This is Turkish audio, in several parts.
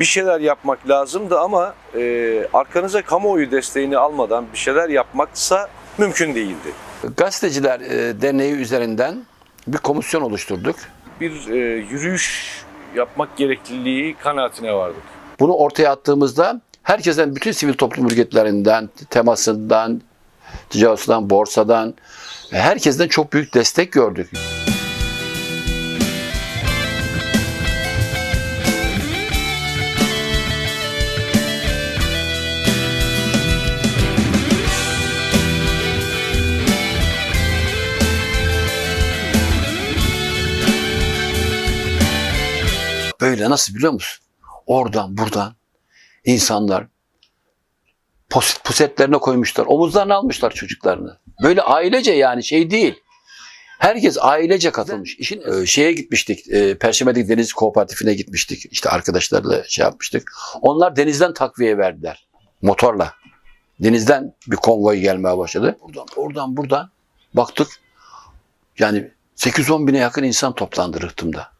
bir şeyler yapmak lazımdı ama e, arkanıza kamuoyu desteğini almadan bir şeyler yapmaksa mümkün değildi. Gazeteciler e, Derneği üzerinden bir komisyon oluşturduk. Bir e, yürüyüş yapmak gerekliliği kanaatine vardık. Bunu ortaya attığımızda herkesten, bütün sivil toplum örgütlerinden, temasından, ticaretten, borsadan, herkesten çok büyük destek gördük. Böyle nasıl biliyor musun? Oradan buradan insanlar posit, pusetlerine koymuşlar. Omuzlarına almışlar çocuklarını. Böyle ailece yani şey değil. Herkes ailece katılmış. İşin e, şeye gitmiştik. E, Perşembe'deki Deniz Kooperatifine gitmiştik. İşte arkadaşlarla şey yapmıştık. Onlar denizden takviye verdiler. Motorla. Denizden bir konvoy gelmeye başladı. Buradan, oradan, buradan baktık. Yani 8-10 bine yakın insan toplandı rıhtımda.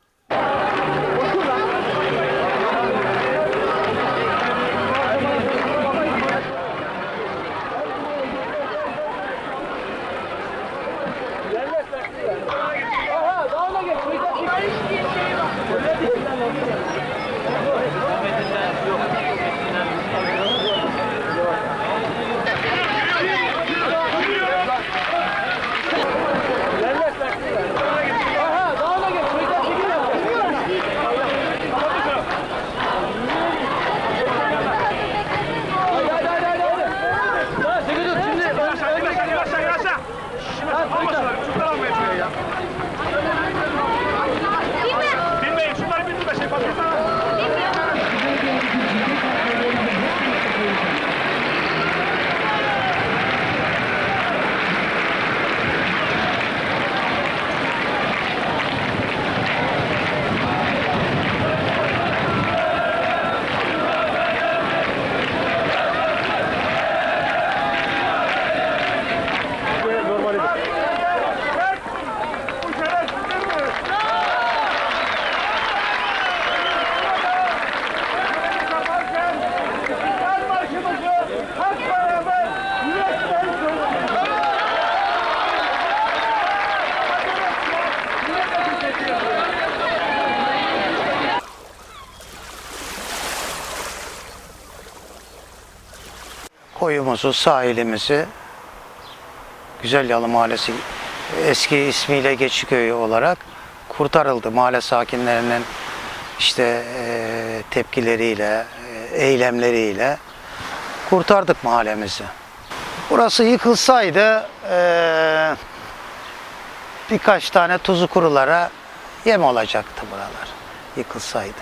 Koyumuzu, sahilimizi Güzel Yalı Mahallesi eski ismiyle Geçiköy olarak kurtarıldı. Mahalle sakinlerinin işte eee, tepkileriyle, eee, eylemleriyle kurtardık mahallemizi. Burası yıkılsaydı eee, birkaç tane tuzu kurulara yem olacaktı buralar yıkılsaydı.